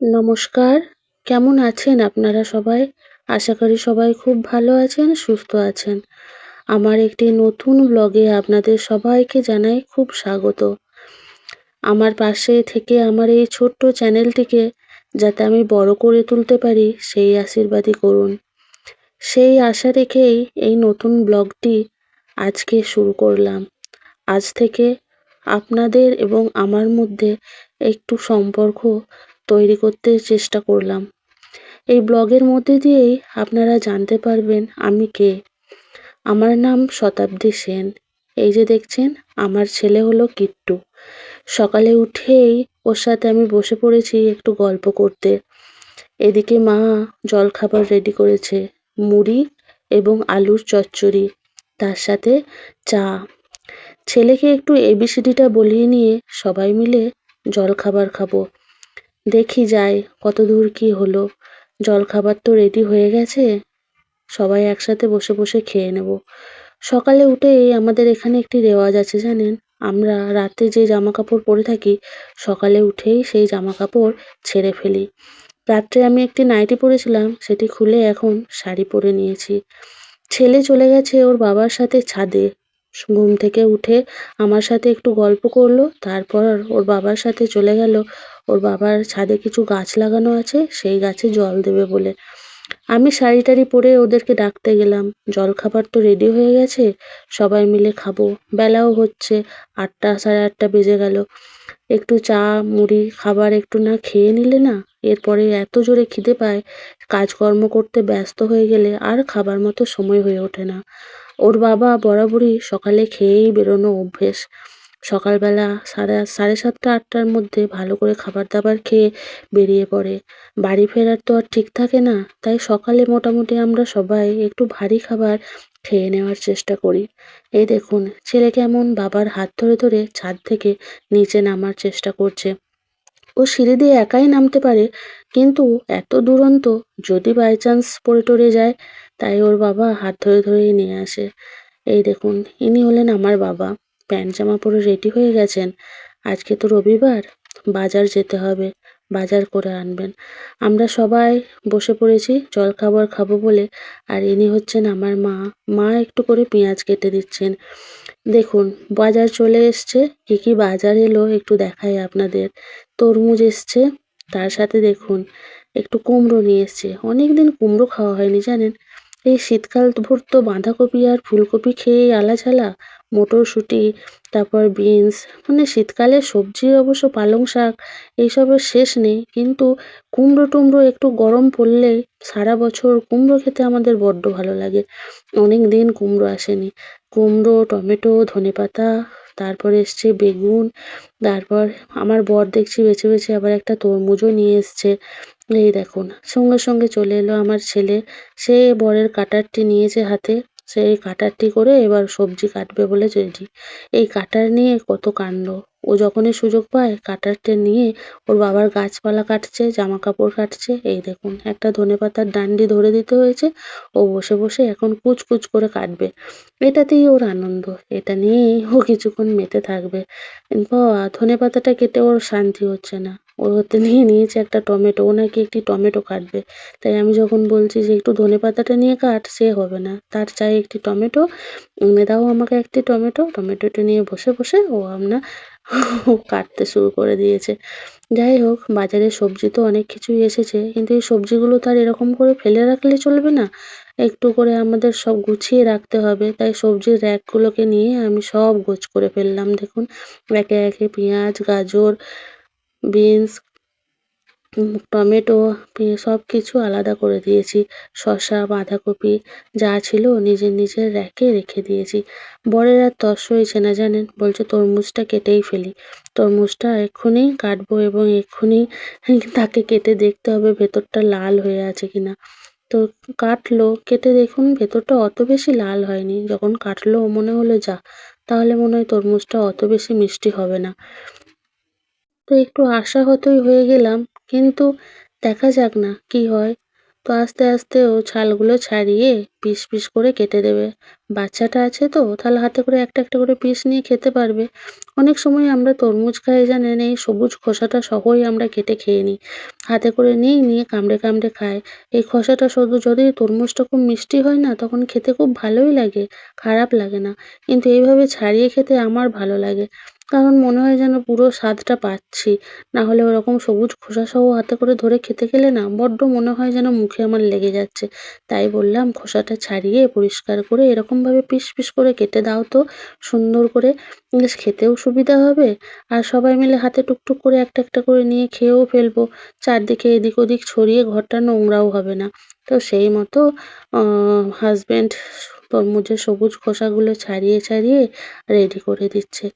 নমস্কার। কেমন আছেন আপনারা সবাই? আশা করি সবাই খুব ভালো আছেন, সুস্থ আছেন। আমার একটি নতুন ব্লগে আপনাদের সবাইকে জানাই খুব স্বাগত। আমার পাশে থেকে আমার এই ছোট্ট চ্যানেলটিকে যাতে আমি বড় করে তুলতে পারি, সেই আশীর্বাদই করুন। সেই আশা রেখেই এই নতুন ব্লগটি আজকে শুরু করলাম। আজ থেকে আপনাদের এবং আমার মধ্যে একটু সম্পর্ক তৈরি করতে চেষ্টা করলাম। এই ব্লগের মধ্যে দিয়েই আপনারা জানতে পারবেন আমি কে। আমার নাম শতাব্দী সেন। এই যে দেখছেন, আমার ছেলে হলো কিট্টু। সকালে উঠেই ওর সাথে আমি বসে পড়েছি একটু গল্প করতে। এদিকে মা জলখাবার রেডি করেছে, মুড়ি এবং আলুর চচ্চড়ি, তার সাথে চা। ছেলেকে একটু এবিসিডিটা বলিয়ে নিয়ে সবাই মিলে জলখাবার খাব। দেখি যাই কত দূর কি হলো। জলখাবার তো রেডি হয়ে গেছে। সবাই একসাথে বসে বসে খেয়ে নেব। সকালে উঠেই আমাদের এখানে একটি রেওয়াজ আছে জানেন? আমরা রাতে যে জামা কাপড় পরে থাকি, সকালে উঠেই সেই জামা কাপড় ছেড়ে ফেলি। রাত্রে আমি একটি নাইটি পরেছিলাম, সেটি খুলে এখন শাড়ি পরে নিয়েছি। ছেলে চলে গেছে ওর বাবার সাথে ছাদে। ঘুম থেকে উঠে আমার সাথে একটু গল্প করল, তারপর ওর বাবার সাথে চলে গেল। ওর বাবার ছাদে কিছু গাছ লাগানো আছে, সেই গাছে জল দেবে বলে। আমি শাড়ি টাড়ি পরে ওদেরকে ডাকতে গেলাম। জলখাবার তো রেডি হয়ে গেছে, সবাই মিলে খাব। বেলাও হচ্ছে, আটটা সাড়ে আটটা বেজে গেল। একটু চা, মুড়ি, খাবার একটু না খেয়ে নিলে না, এরপরে এত জোরে খিদে পায়, কাজকর্ম করতে ব্যস্ত হয়ে গেলে আর খাবার মতো সময় হয়ে ওঠে না। ওর বাবা বরাবরই সকালে খেয়েই বেরোনো অভ্যেস। সকালবেলা সাড়ে সাড়ে সাতটা, আটটার মধ্যে ভালো করে খাবার দাবার খেয়ে বেরিয়ে পড়ে। বাড়ি ফেরার তো আর ঠিক থাকে না, তাই সকালে মোটামুটি আমরা সবাই একটু ভারী খাবার খেয়ে নেওয়ার চেষ্টা করি। এই দেখুন, ছেলে কেমন বাবার হাত ধরে ধরে ছাদ থেকে নিচে নামার চেষ্টা করছে। ও সিঁড়ি দিয়ে একাই নামতে পারে, কিন্তু এত দুরন্ত যদি বাই চান্স পড়ে টরে যায় তাই ওর বাবা হাত ধরে ধরেই নিয়ে আসে। এই দেখুন, ইনি হলেন আমার বাবা। প্যান্ট জামা পরে রেডি হয়ে গেছেন। আজকে তো রবিবার, বাজার যেতে হবে, বাজার করে আনবেন। আমরা সবাই বসে পড়েছি জলখাবার খাব বলে। আর ইনি হচ্ছেন আমার মা। মা একটু করে পেঁয়াজ কেটে দিচ্ছেন। দেখুন, বাজার চলে এসছে। কী কী বাজার এলো একটু দেখাই আপনাদের। তরমুজ এসছে, তার সাথে দেখুন, একটু কুমড়ো নিয়ে এসছে। অনেক দিন কুমড়ো খাওয়া হয়নি, জানেন? এই শীতকাল ভর তো বাঁধাকপি আর ফুলকপি খেয়েই আলাঝালা, মটরশুঁটি, তারপর বিনস মানে শীতকালে সবজি অবশ্য পালং শাক, এইসবের শেষ নেই। কিন্তু কুমড়ো টুমড়ো একটু গরম পড়লে সারা বছর কুমড়ো খেতে আমাদের বড্ড ভালো লাগে। অনেক দিন কুমড়ো আসেনি। কুমড়ো, টমেটো, ধনেপাতা, তারপর এসছে বেগুন, তারপর আমার বর দেখছি বেছে বেছে আবার একটা তরমুজও নিয়ে এসছে। এই দেখুন, সঙ্গে সঙ্গে চলে এলো আমার ছেলে। সে বরের কাটারটি নিয়েছে হাতে। সেই কাটারটি করে এবার সবজি কাটবে বলে রেডি। এই কাটার নিয়ে কত কাণ্ড। ও যখনই সুযোগ পায়, কাটারটা নিয়ে ওর বাবার গাছপালা কাটছে জামা কাপড় কাটছে। এই দেখুন, একটা ধনেপাতার ডান্ডি ধরে দিতে হয়েছে। ও বসে বসে এখন কুচকুচ করে কাটবে। এটাতেই ওর আনন্দ। এটা নিয়েই ও কিছুক্ষণ মেতে থাকবে। বাবা ধনেপাতাটা কেটে ওর শান্তি হচ্ছে না। ও হতে নিয়ে নিয়েছে একটা টমেটো, ও নাকি একটি টমেটো কাটবে। তাই আমি যখন বলছি যে একটু ধনেপাতাটা নিয়ে কাট, সে হবে না। তার চাই একটি টমেটো দাও আমাকে একটি টমেটো। টমেটোটা নিয়ে বসে বসে ও আমরা কাটতে শুরু করে দিয়েছে। যাই হোক, বাজারে সবজি তো অনেক কিছুই এসেছে, কিন্তু এই সবজিগুলো তো আর এরকম করে ফেলে রাখলে চলবে না। একটু করে আমাদের সব গুছিয়ে রাখতে হবে। তাই সবজির র্যাকগুলোকে নিয়ে আমি সব গোছ করে ফেললাম। দেখুন, একে একে পেঁয়াজ, গাজর বিনস, টমেটো সব কিছু আলাদা করে দিয়েছি। শসা, বাঁধাকপি যা ছিল নিজের নিজের র্যাকে রেখে দিয়েছি। বরের আর তস হয়েছে না জানেন? বলছে, তরমুজটা কেটেই ফেলি। তরমুজটা এক্ষুনি কাটবো এবং এক্ষুনি তাকে কেটে দেখতে হবে ভেতরটা লাল হয়ে আছে কিনা। তো কাটলো। কেটে দেখুন, ভেতরটা অত বেশি লাল হয়নি। যখন কাটলো, মনে হলো, যা, তাহলে মনে হয় তরমুজটা অত বেশি মিষ্টি হবে না। তো একটু আশাহতই হয়ে গেলাম, কিন্তু দেখা যাক না কি হয়। তো আস্তে আস্তে ও ছালগুলো ছাড়িয়ে পিস পিস করে কেটে দেবে। বাচ্চাটা আছে তো, তাহলে হাতে করে একটা একটা করে পিস নিয়ে খেতে পারবে। অনেক সময় আমরা তরমুজ খাই জানেন, এই সবুজ খোসাটা সহই আমরা কেটে খেয়ে নিই। হাতে করে নিই নিয়ে কামড়ে কামড়ে খাই এই খোসাটা শুধু যদি তরমুজটা খুব মিষ্টি হয় না, তখন খেতে খুব ভালোই লাগে, খারাপ লাগে না। কিন্তু এইভাবে ছাড়িয়ে খেতে আমার ভালো লাগে। কারণ মনে হয় যেন পুরো স্বাদটা পাচ্ছি। না হলে ওরকম সবুজ খোসাসহ হাতে করে ধরে খেতে গেলে না, বড্ড মনে হয় যেন মুখে আমার লেগে যাচ্ছে। তাই বললাম, খোসাটা ছাড়িয়ে পরিষ্কার করে এরকমভাবে পিস পিস করে কেটে দাও তো, সুন্দর করে। বেশ, খেতেও সুবিধা হবে। আর সবাই মিলে হাতে টুকটুক করে একটা একটা করে নিয়ে খেয়েও ফেলব। চারদিকে এদিক ওদিক ছড়িয়ে ঘরটা নোংরাও হবে না। তো সেই মতো হাজব্যান্ড তরমুজের সবুজ খোসাগুলো ছাড়িয়ে ছাড়িয়ে রেডি করে দিচ্ছে।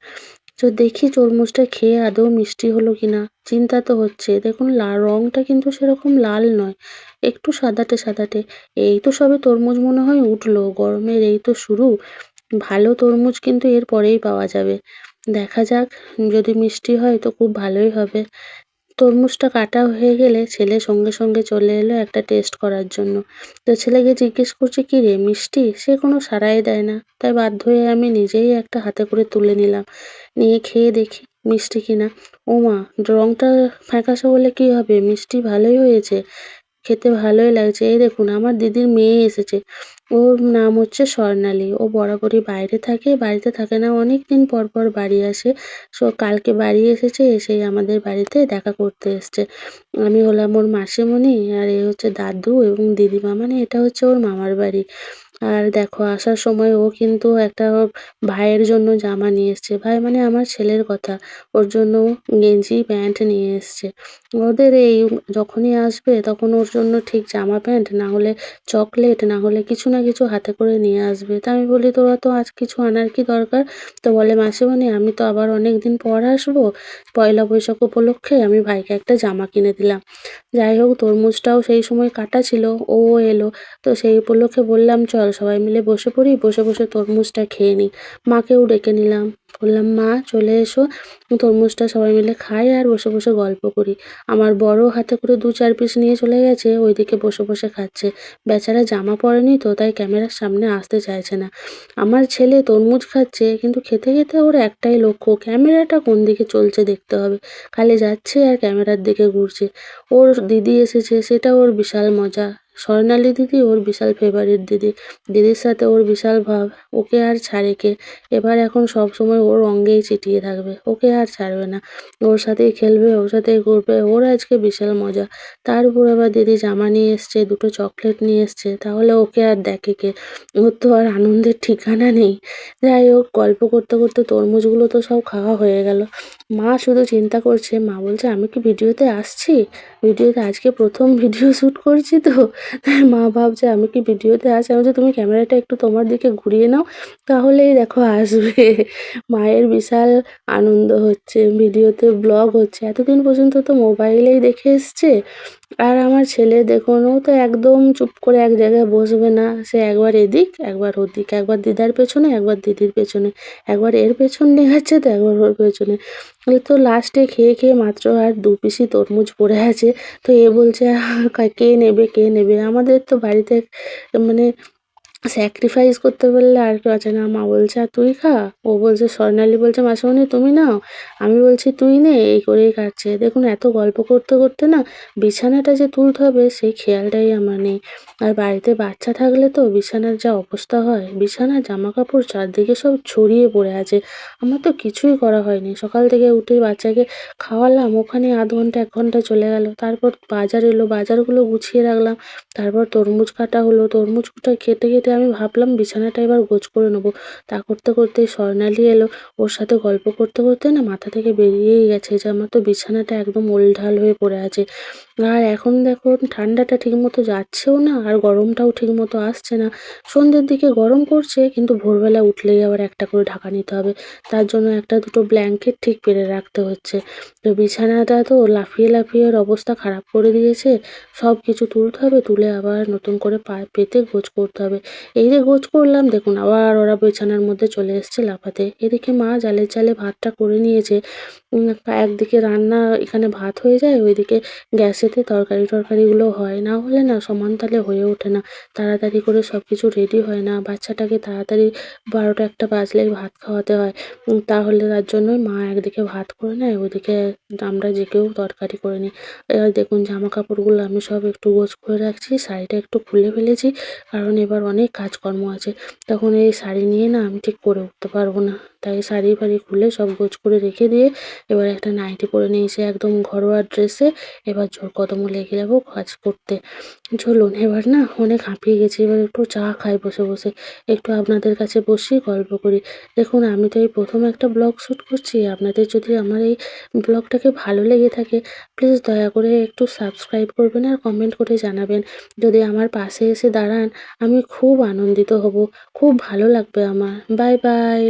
তো দেখি তরমুজটা খেয়ে আদৌ মিষ্টি হলো কিনা। চিন্তা তো হচ্ছে। দেখুন রংটা কিন্তু সেরকম লাল নয়, একটু সাদাটে সাদাটে। এই তো সবে তরমুজ মনে হয় উঠল। গরমের এই তো শুরু। ভালো তরমুজ কিন্তু এর পরেই পাওয়া যাবে। দেখা যাক, যদি মিষ্টি হয় তো খুব ভালোই হবে। তরমুজটা কাটা হয়ে গেলে ছেলে সঙ্গে সঙ্গে চলে এলো একটা টেস্ট করার জন্য। তো ছেলেকে জিজ্ঞেস করছে, কী রে, মিষ্টি? সে কোনো সাড়াই দেয় না। তাই বাধ্য হয়ে আমি নিজেই একটা হাতে করে তুলে নিলাম। নিয়ে খেয়ে দেখি মিষ্টি কিনা। ও মা রঙটা ফ্যাকাশে হলে কী হবে? মিষ্টি ভালোই হয়েছে, খেতে ভালোই লাগছে। এই দেখুন, আমার দিদির মেয়ে এসেছে। ওর নাম হচ্ছে স্বর্ণালী। ও বরাবরই বাইরে থাকে, বাড়িতে থাকে না। অনেক দিন পর পর বাড়ি আসে। সো, কালকে বাড়ি এসেছে এসেই আমাদের বাড়িতে দেখা করতে এসছে। আমি হলাম ওর মাসিমণি আর এ হচ্ছে দাদু এবং দিদিমা। মানে এটা হচ্ছে ওর মামার বাড়ি। আর দেখো, আসার সময় ও কিন্তু একটা ওর ভাইয়ের জন্য জামা নিয়ে এসছে। ভাই মানে আমার ছেলের কথা। ওর জন্য গেঞ্জি, প্যান্ট নিয়ে এসছে। ওদের এই যখনই আসবে তখন ওর জন্য ঠিক জামা, প্যান্ট, না হলে চকলেট, না হলে কিছু না কিছু হাতে করে নিয়ে আসবে। তা আমি বলি, তোরা তো আজ কিছু আনার কি দরকার? তো বলে, মাসিমণি, আমি তো আবার অনেক দিন পর আসব। পয়লা বৈশাখ উপলক্ষে আমি ভাইকে একটা জামা কিনে দিলাম। যাই হোক, তরমুজটাও সেই সময় কাটা ছিল, ও এলো। তো সেই উপলক্ষে বললাম, চল সবাই মিলে বসে পড়ি, বসে বসে তরমুজটা খেয়ে নিই মাকেও ডেকে নিলাম। বললাম, মা, চলে এসো। তরমুজটা সবাই মিলে খাই আর বসে বসে গল্প করি। আমার বড় হাতে করে দু চার পিস নিয়ে চলে গেছে, ওইদিকে বসে বসে খাচ্ছে। বেচারা জামা পরেনি তো, তাই ক্যামেরার সামনে আসতে চাইছে না। আমার ছেলে তরমুজ খাচ্ছে, কিন্তু খেতে খেতে ওর একটাই লক্ষ্য, ক্যামেরাটা কোন দিকে চলছে দেখতে হবে। খালি যাচ্ছে আর ক্যামেরার দিকে ঘুরছে। ওর দিদি এসেছে, সেটা ওর বিশাল মজা। স্বর্ণালী দিদি ওর বিশাল ফেভারিট দিদি। দিদির সাথে ওর বিশাল ভাব, ওকে আর ছাড়ে কে? এবার এখন সব সময় ওর অঙ্গেই চিটিয়ে থাকবে, ওকে আর ছাড়বে না। ওর সাথেই খেলবে, ওর সাথেই ঘুরবে, ওর আজকে বিশাল মজা। তার উপর আবার দিদি জামা নিয়ে এসছে, দুটো চকলেট নিয়ে এসছে, তাহলে ওকে আর দেখে কে? ওর তো আর আনন্দের ঠিকানা নেই। যাই হোক, গল্প করতে করতে তরমুজগুলো তো সব খাওয়া হয়ে গেল। মা শুধু চিন্তা করছে, মা বলছে, আমি কি ভিডিওতে আসছি? ভিডিওতে আজকে প্রথম ভিডিও শ্যুট করছি তো? তাই মা ভাবছে, আমি কি ভিডিওতে আসছি আমি বলছি, তুমি ক্যামেরাটা একটু তোমার দিকে ঘুরিয়ে নাও, তাহলেই দেখো আসবে। মায়ের বিশাল আনন্দ হচ্ছে, ভিডিওতে ব্লগ হচ্ছে। এতদিন পর্যন্ত তো মোবাইলেই দেখে এসছে। আর আমার ছেলে, দেখুন, ও তো একদম চুপ করে এক জায়গায় বসবে না। সে একবার এদিক, একবার ওদিক, একবার দিদার পেছনে, একবার দিদির পেছনে। একবার এর পেছন দেখাচ্ছে তো একবার ওর পেছনে। তো লাস্টে খেয়ে খেয়ে মাত্র আর দু পিসি তরমুজ পড়ে আছে। তো এ বলছে কে নেবে কে নেবে? আমাদের তো বাড়িতে মানে স্যাক্রিফাইস করতে বললে আর কেউ আছে না মা বলছে, আর তুই খা। ও বলছে, স্বর্ণালী বলছে, মাসিমণি, তুমি নাও। আমি বলছি, তুই নে। এই করেই কাটছে। দেখুন, এত গল্প করতে করতে না বিছানাটা যে তুলতে হবে, সেই খেয়ালটাই আমার নেই। আর বাড়িতে বাচ্চা থাকলে তো বিছানার যা অবস্থা হয়, বিছানা জামা কাপড় চারদিকে সব ছড়িয়ে পড়ে আছে। আমার তো কিছুই করা হয়নি। সকাল থেকে উঠে বাচ্চাকে খাওয়ালাম। ওখানে আধ ঘণ্টা, এক ঘণ্টা চলে গেল। তারপর বাজার এলো, বাজারগুলো গুছিয়ে রাখলাম। তারপর তরমুজ কাটা হলো। তরমুজটা খেতে খেতে আমি ভাবলাম, বিছানাটা এবার গোছ করে নেব। তা করতে করতেই স্বর্ণালী এলো। ওর সাথে গল্প করতে করতে না মাথা থেকে বেরিয়েই গেছে যে, আমার তো বিছানাটা একদম ওলঢাল হয়ে পড়ে আছে। আর এখন দেখুন ঠান্ডাটা ঠিকমতো যাচ্ছেও না, আর গরমটাও ঠিকমতো আসছে না। সন্ধ্যের দিকে গরম করছে কিন্তু ভোরবেলা উঠলেই আবার একটা করে ঢাকা নিতে হবে। তার জন্য একটা দুটো ব্ল্যাঙ্কেট ঠিক পেরে রাখতে হচ্ছে। তো বিছানাটা তো লাফিয়ে লাফিয়ে অবস্থা খারাপ করে দিয়েছে। সব কিছু তুলতে হবে, তুলে আবার নতুন করে পা, পেতে গোছ করতে হবে। এই যে গোছ করলাম, দেখুন আবার ওরা বিছানার মধ্যে চলে এসছে লাফাতে। এদিকে মা জালে জালে ভাতটা করে নিয়েছে। একদিকে রান্না এখানে ভাত হয়ে যায়, ওইদিকে গ্যাসেতে তরকারি টরকারিগুলো হয়। না হলে না সমান তালে হয়ে ওঠে না। তাড়াতাড়ি করে সব কিছু রেডি হয় না। বাচ্চাটাকে তাড়াতাড়ি বারোটা একটা বাজলেই ভাত খাওয়াতে হয়। তাহলে তার জন্যই মা একদিকে ভাত করে নেয়, ওইদিকে আমরা যে কেউ তরকারি করে নিই। এবার দেখুন জামা কাপড়গুলো আমি সব একটু গোছ করে রাখছি, শাড়িটা একটু খুলে ফেলেছি। কারণ এবার অনেক কাজকর্ম আছে তখন এই শাড়ি নিয়ে না আমি ঠিক করে উঠতে পারব না। তাই শাড়ি ফাড়ি খুলে সব গোছ করে রেখে দিয়ে এবার একটা নাইটি পরে নিয়েছি একদম ঘরোয়া ড্রেসে। এবার জোর কদমও লেগে যাব কাজ করতে। চলুন, এবার না অনেক হাঁপিয়ে গেছি। এবার একটু চা খাই বসে বসে। একটু আপনাদের কাছে বসি, গল্প করি। দেখুন, আমি তো এই প্রথম একটা ব্লগ শ্যুট করছি। আপনাদের যদি আমার এই ব্লগটাকে ভালো লেগে থাকে, প্লিজ দয়া করে একটু সাবস্ক্রাইব করবেন আর কমেন্ট করে জানাবেন। যদি আমার পাশে এসে দাঁড়ান, আমি খুব আনন্দিত হব। খুব ভালো লাগবে আমার। Bye bye.